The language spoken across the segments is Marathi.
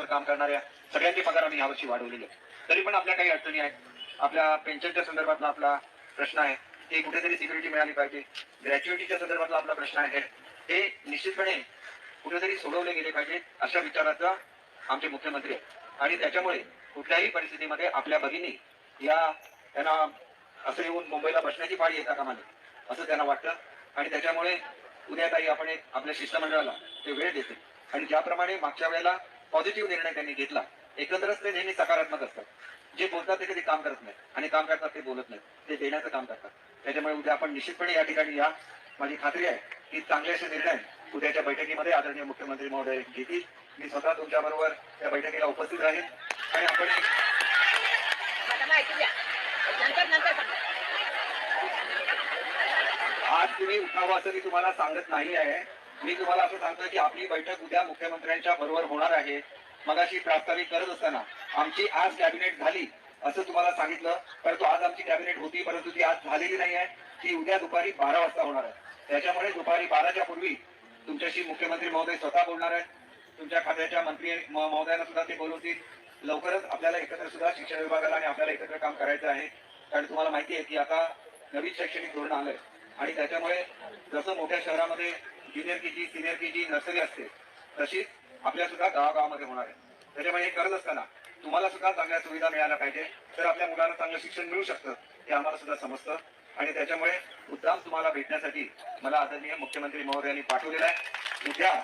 बेसवर काम करणाऱ्या सगळ्यांचे पगार आम्ही यावर्षी वाढवलेले आहेत तरी पण आपल्या काही अडचणी आहेत. आपल्या पेन्शनच्या संदर्भातला आपला प्रश्न आहे. ते कुठेतरी सिक्युरिटी मिळाली पाहिजे. ग्रॅच्युइटीच्या संदर्भातला आपला प्रश्न आहे. हे निश्चितपणे कुठेतरी सोडवले गेले पाहिजे अशा विचाराचा आमचे मुख्यमंत्री आहेत. आणि त्याच्यामुळे कुठल्याही परिस्थितीमध्ये आपल्या भगिनी या त्यांना असं येऊन मुंबईला बसण्याची पाळी येता कामा नये असं त्यांना वाटतं. आणि त्याच्यामुळे उद्या काही आपण एक आपल्या शिष्टमंडळाला ते वेळ देते. आणि ज्याप्रमाणे मागच्या वेळेला पॉझिटिव्ह निर्णय त्यांनी घेतला. एकंदरच ते नेहमी सकारात्मक असतात जे बोलतात ते कधी काम करत नाही आणि काम करतात ते बोलत नाही ते देण्याचं काम करतात. त्याच्यामुळे उद्या आपण निश्चितपणे या ठिकाणी या. माझी खात्री आहे की चांगले असे निर्णय उद्याच्या बैठकीमध्ये आदरणीय मुख्यमंत्री महोदय घेतील. मी स्वतः तुमच्या बरोबर त्या बैठकीला उपस्थित राहील आणि आपण आज तुम्ही उठावं असं मी तुम्हाला सांगत नाही आहे. मी तुम्हाला असं सांगतो की आपली बैठक उद्या मुख्यमंत्र्यांच्या बरोबर होणार आहे. मगाशी प्रास्ताविक करत असताना आमची आज कॅबिनेट झाली असं तुम्हाला सांगितलं परंतु आज आमची कॅबिनेट होती परंतु ती आज झालेली नाही आहे. ती उद्या दुपारी बारा वाजता होणार आहे. त्याच्यामुळे दुपारी बाराच्या पूर्वी तुमच्याशी मुख्यमंत्री महोदय स्वतः बोलणार आहेत. तुमच्या खात्याच्या मंत्री महोदयांना सुद्धा ते बोलवतील लवकरच आपल्याला एकत्र सुद्धा शिक्षण विभागाला आणि आपल्याला एकत्र काम करायचं आहे. कारण तुम्हाला माहिती आहे की आता नवीन शैक्षणिक धोरण आलंय. आणि त्याच्यामुळे जसं मोठ्या शहरामध्ये junior KG senior KG nursery असते. तशीच आपल्या सुद्धा गावागावामध्ये होणार आहे. त्याच्यामुळे हे करत असताना तुम्हाला सुद्धा चांगल्या सुविधा मिळाल्या पाहिजे. तर आपल्या मुलांना चांगलं शिक्षण मिळू शकतं हे आम्हाला सुद्धा समजतं. आणि त्याच्यामुळे मुद्दाम तुम्हाला भेटण्यासाठी मला आदरणीय मुख्यमंत्री महोदयांनी पाठवलेलं आहे. उद्या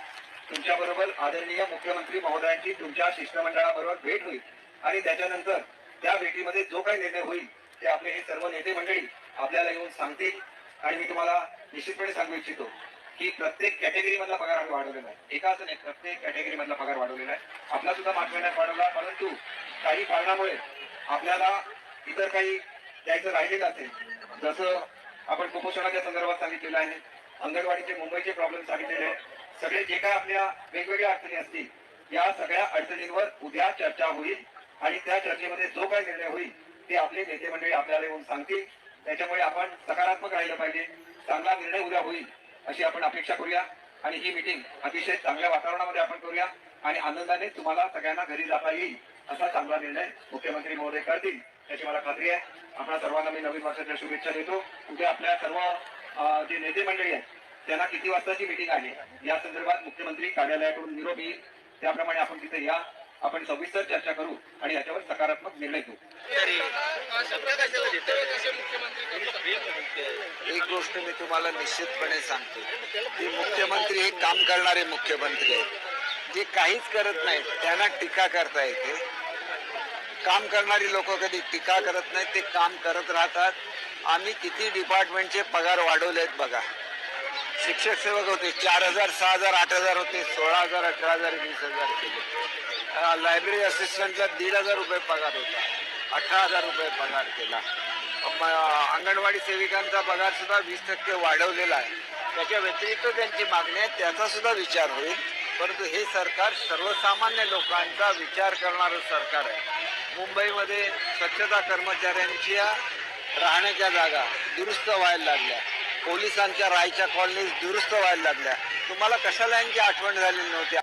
तुमच्याबरोबर आदरणीय मुख्यमंत्री महोदयांची तुमच्या शिष्टमंडळाबरोबर भेट होईल. आणि त्याच्यानंतर त्या भेटीमध्ये जो काही निर्णय होईल ते आपले हे सर्व नेते मंडळी आपल्याला येऊन सांगतील. आणि मी तुम्हाला निश्चितपणे सांगू इच्छितो. की प्रत्येक कॅटेगरी मधला पगार आम्ही वाढवलेला आहे. एकाच नाही प्रत्येक कॅटेगरी मधला पगार वाढवलेला आहे. आपला सुद्धा मार्च महिन्यात वाढवला परंतु काही कारणामुळे आपल्याला इतर काही द्यायचं राहिलेलं असेल जसं आपण कुपोषणाच्या संदर्भात सांगितलेलं आहे अंगणवाडीचे मुंबईचे प्रॉब्लेम सांगितलेले आहेत. सगळे जे काय आपल्या वेगवेगळ्या अडचणी असतील या सगळ्या अडचणींवर उद्या चर्चा होईल आणि त्या चर्चेमध्ये जो काही निर्णय होईल ते आपले नेते मंडळी आपल्याला येऊन सांगतील. त्याच्यामुळे आपण सकारात्मक राहिलं पाहिजे. चांगला निर्णय उद्या होईल. अशी आपण अपेक्षा करूया. आणि ही मीटिंग अतिशय चांगल्या वातावरणामध्ये आपण करूया. आणि आनंदाने तुम्हाला सगळ्यांना घरी जाता येईल असा चांगला निर्णय मुख्यमंत्री महोदय करतील. त्याची मला खात्री आहे. आपल्या सर्वांना मी नवीन वर्षाच्या शुभेच्छा देतो. उद्या आपल्या सर्व जे नेते मंडळी आहेत त्यांना किती वाजताची मीटिंग आहे? या संदर्भात मुख्यमंत्री कार्यालयाकडून निरोप येईल. त्याप्रमाणे आपण तिथे या. आपण सविस्तर चर्चा करू आणि याच्यावर सकारात्मक निर्णय घेऊ. गोष्ट मी तुम्हाला निश्चितपणे सांगतो. की मुख्यमंत्री हे काम करणारे मुख्यमंत्री आहेत. जे काहीच करत नाहीत त्यांना टीका करता येते. काम करणारी लोक कधी टीका करत नाहीत ते काम करत राहतात. आम्ही किती डिपार्टमेंटचे पगार वाढवले आहेत बघा. शिक्षक सेवक होते चार हजार सहा हजार आठ हजार होते सोळा हजार अठरा हजार वीस हजार केले. लायब्ररी असिस्टंटला दीड हजार रुपये पगार होता. अठरा हजार रुपये पगार केला. अंगणवाडी सेविकांचा पगार सुद्धा वीस टक्के वाढवलेला आहे. त्याच्या व्यतिरिक्त त्यांची मागणी आहे त्याचा सुद्धा विचार होईल. परंतु हे सरकार सर्वसामान्य लोकांचा विचार करणारं सरकार आहे. मुंबईमध्ये स्वच्छता कर्मचाऱ्यांच्या राहण्याच्या जागा दुरुस्त व्हायला लागल्या. पोलिसांच्या रायच्या कॉलनीज दुरुस्त व्हायला लागल्या. तुम्हाला कशाला यांची आठवण झालेली नव्हती?